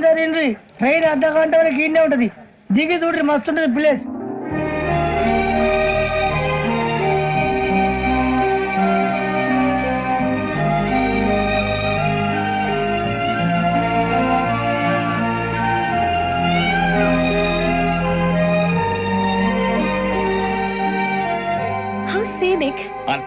అందరు ఇండ్రి ట్రైన్ అర్ధ గంట వరకు ఇన్నే ఉంటుంది. దిగి చూడ్రి మస్తు ఉంటుంది ప్లేస్.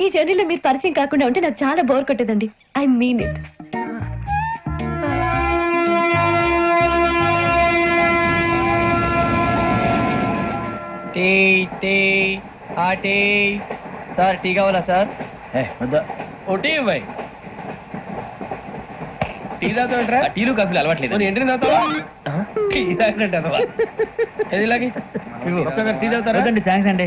ఈ జర్నీలో మీరు పరిచయం కాకుండా ఉంటే నాకు చాలా bore కొట్టేదండి. I mean it. Tea tea ఆ టీ. సార్ టీ కావాలా సార్? ఒకటి ఇవ్వాయి టీ తాగుతాంట్రా ఆ, టీలు కాఫీలు అలవాట్లేదు. మరి ఎంట్రీ తాగుతావా? టీ తాగినట్టు అదవా. ఏది ఇలాగి? టీ తాగుతారా? థ్యాంక్స్ అండి.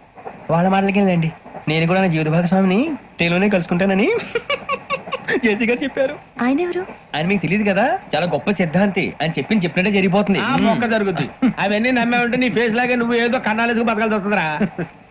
వాళ్ళ మాటలకి వెళ్ళండి. నేను కూడా నా జీవిత భాగస్వామిని ట్రైన్లోనే కలుసుకుంటానని జేసీ గారు చెప్పారు. ఆయన ఎవరు? ఆయన మీకు తెలియదు కదా చాలా గొప్ప సిద్ధాంతి అని చెప్పింది చెప్పినట్టే జరిగిపోతుంది. ఆ మొక్క జరుగుద్ది. అవన్నీ నమ్మే ఉంటే నీ ఫేస్ లాగే నువ్వు ఏదో కన్నాలేసుకు బతకాల్సి వస్తుందిరా.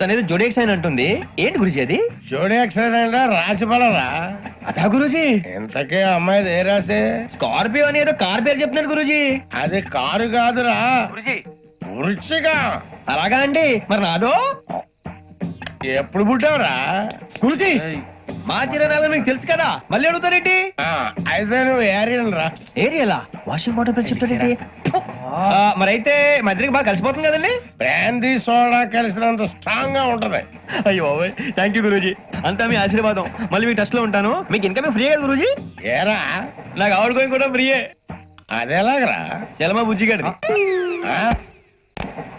తనేదో జోడేక్స్ అని అంటుంది. ఏంటి గురుజీ అది? జోడి యాక్సిడెంట్ రాసి పడరా అదా గురుజీ. ఇంతకే అమ్మాయి ఏ రాసి? స్కార్పియో అని ఏదో కార్ పేరు చెప్తున్నాడు గురుజీ. అది కారు కాదురా. వృచ్చిగా అలాగా అండి. మరి నాదో? ఎప్పుడు పుట్టావురా? గురుజీ మా చిరనాలు మీకు తెలుసు కదా. మళ్ళీ అడుగుతారేంటి? ఆ, అయితే నువ్వు ఏరియన్ రా ఏరియలా? వాషింగ్ వాటర్ పేరు చెప్తాడేంటి? మరి అయితే మా ఇద్దరికి బాగా కలిసిపోతుంది కదండి? బ్రాందీ సోడా కలిసినంత స్ట్రాంగ్గా ఉంటది. అయ్యో థ్యాంక్ యూ గురూజీ. అంతా మీ ఆశీర్వాదం. మళ్ళీ మీ టచ్లో ఉంటాను. మీకు ఇన్కమ్ ఫ్రీ కదా గురూజీ? ఏరా? నాకు ఆవిడ గోయింగ్ కూడా ఫ్రీయే అదెలాగరా చలమా బుజ్జి గారిది. ఆ?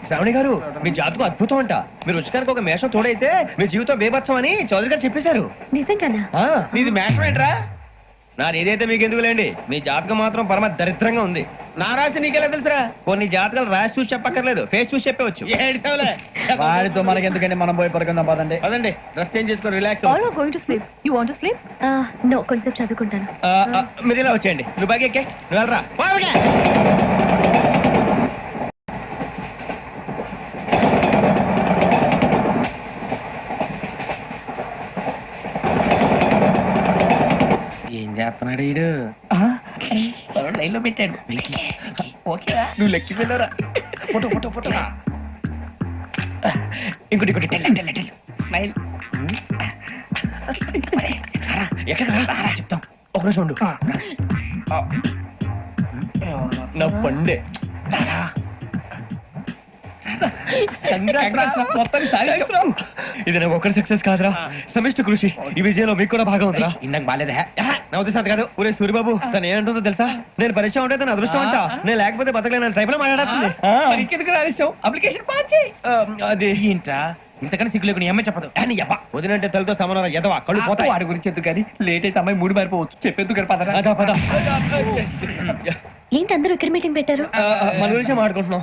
శ్రావణి గారు మీ జాతకు అద్భుతం అంట. మీరు రుచికానికి ఒక మేషం తోడైతే మీ జీవితం బేబత్సం అని చౌదరి గారు చెప్పేశారు. నిజంగానా? నీది మేషం ఏంట్రా? నాది ఏదైతే మీకు ఎందుకు లేండి మీ జాతకం మాత్రం పరమ దరిద్రంగా ఉంది. నా రాసి నీకెలా తెలుసురా? కొన్ని జాతకాలు రాసి చూసి చెప్పక్కర్లేదు. ఫేస్ చూసి చెప్పవచ్చు. వాడితో మనకి ఎందుకండి మనం పోయి పడుకుందాం పదండి. పదండి. డ్రెస్ చేంజ్ చేసుకొని relax All are going to sleep. You want to sleep? No కొంచెం చదువుకుంటాను. మీరు ఇలా వచ్చేయండి. నువ్వు బాగా ఎక్కే. నువ్వు వెళ్ళరా. బాగా ఏం చేస్తున్నాడు ఈడు? లైన్లో పెట్టాడు. నువ్వు లెక్కి వెళ్ళరా? ఫోటో ఫోటో ఫోటో ఇంకోటి ఇంకోటి టెల్ టెల్ టెల్. స్మైల్. ఎక్కడ రా? చెప్తాం. ఒక నిమిషం ఉండు. నా పండే. ఇది నాకు ఒక్కరి సక్సెస్ కాదురా సమిష్టి కృషి ఈ విజయంలో మీకు కూడా భాగం ఉందిరా ఇందాక బాగాలేదా నా ఉద్దేశం కాదు ఊరే సూర్యబాబు తను ఏమంటుందో తెలుసా నేను పరిచయం ఉంటే తన అదృష్టం అంట నేను లేకపోతే బతకలేను ట్రైబ్లో మాట్లాడుతుంది అది ఏంట్రా ఇంతకన్నా సిగ్గు లేకుండా ఏమై చెప్పదు అని యవ్వ, వదినంటే తలతో సమానం ఎదవా కళ్ళు పోతాయి వాడి గురించి ఎందుకు కానీ లేట్ అయితే అమ్మాయి మూడు మారిపోవచ్చు చెప్పేందుకు పదరా అదా పద ఏంటి అందరూ ఇక్కడ మీటింగ్ పెట్టారు మన గురించి మాట్లాడుకుంటున్నాం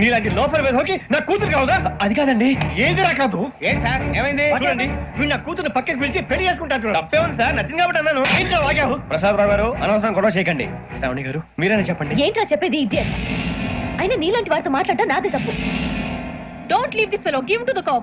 నీలాంటి లోపల వేధోకి నా కూతురు కావదా అది కాదండి. ఏది కాదు? ఏంటి సార్? ఏమైంది? చూడండి వీడు నా కూతురు పక్కకి పిలిచి పెళ్ళి చేసుకుంటారు తప్పే ఉంది సార్ నచ్చింది కాబట్టి అన్నాను. ఇంట్లో వాగావు ప్రసాద్ రావు గారు అనవసరం గొడవ చేయకండి. శ్రావణి గారు మీరైనా చెప్పండి. ఏంట్రా చెప్పేది ఇడియట్ అయినా నీలాంటి వారితో మాట్లాడటం నాదే తప్పు. Leave this fellow. Give him to the cop.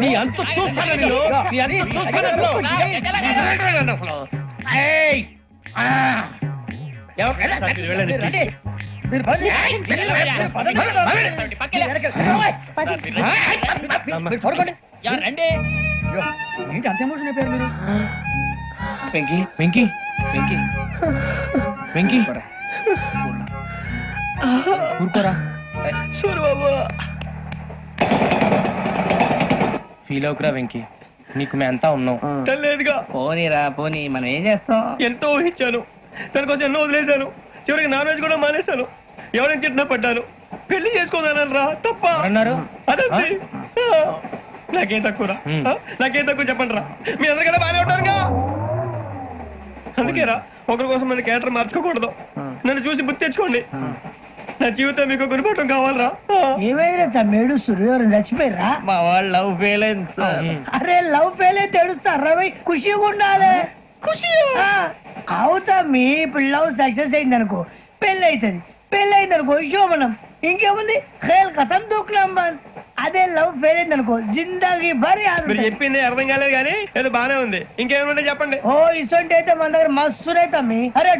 నీ అంత చూస్తాను నేను? నీ అంత చూస్తాను అసలు. ఏంటి అంత ఎమోషన్ అయిపోయారు మీరు? వెంకీ. వెంకీ. వెంకీ. వెంకీ. ఊరుకోరా. సూరి ఫీల్ అవుకురా వెంకీ. నీకు మేమంతా ఉన్నాం. తెలియదుగా. పోనీరా పోనీ మనం ఏం చేస్తాం? ఎంతో ఊహించాను. దానికోసం ఎన్నో వదిలేశాను. చివరికి నాన్ వెజ్ కూడా మానేశాను. ఎవరైనా తిట్టినా పడ్డాను. పెళ్ళి చేసుకోదానని రా తప్ప. అన్నారు అదంతే. ఆ. నాకేం తక్కువ హ్మ్. నాకేం తక్కువ చెప్పండి రా. మీ అందరికన్నా బాగానే ఉంటారుగా అందుకే రా ఒకరి కోసం మన క్యారెక్టర్ మార్చుకోకూడదు. నన్ను చూసి గుర్తు తెచ్చుకోండి. నా జీవితం మీకు గురిపటం కావాలరా. ఏమైనా తమ్మేడు సూర్యవరం చచ్చిపోయిరా మా వాళ్ళు లవ్ ఫెయిల్ అయింది సార్ అరే లవ్ ఫెయిల్ అయితే ఏడుస్తారా భయ్ ఖుషిగా ఉండాలి. ఖుషి అవుతా మీ ఇప్పుడు లవ్ సక్సెస్ అయింది అనుకో పెళ్ళి అవుతుంది పెళ్ళి అయింది అనుకో శోభనం. ఇంకేముంది? ఖేల్ కథం బాన్. అదే లవ్ ఫెయిల్ అయింది అనుకో జిందాగీ భారీ మీరు చెప్పింది అర్థం కాలేదు కానీ ఏదో బానే ఉంది. ఇంకేమైనా చెప్పండి. ఓ ఇసొంటి అయితే మన దగ్గర మస్తునే తమ్మి. అరే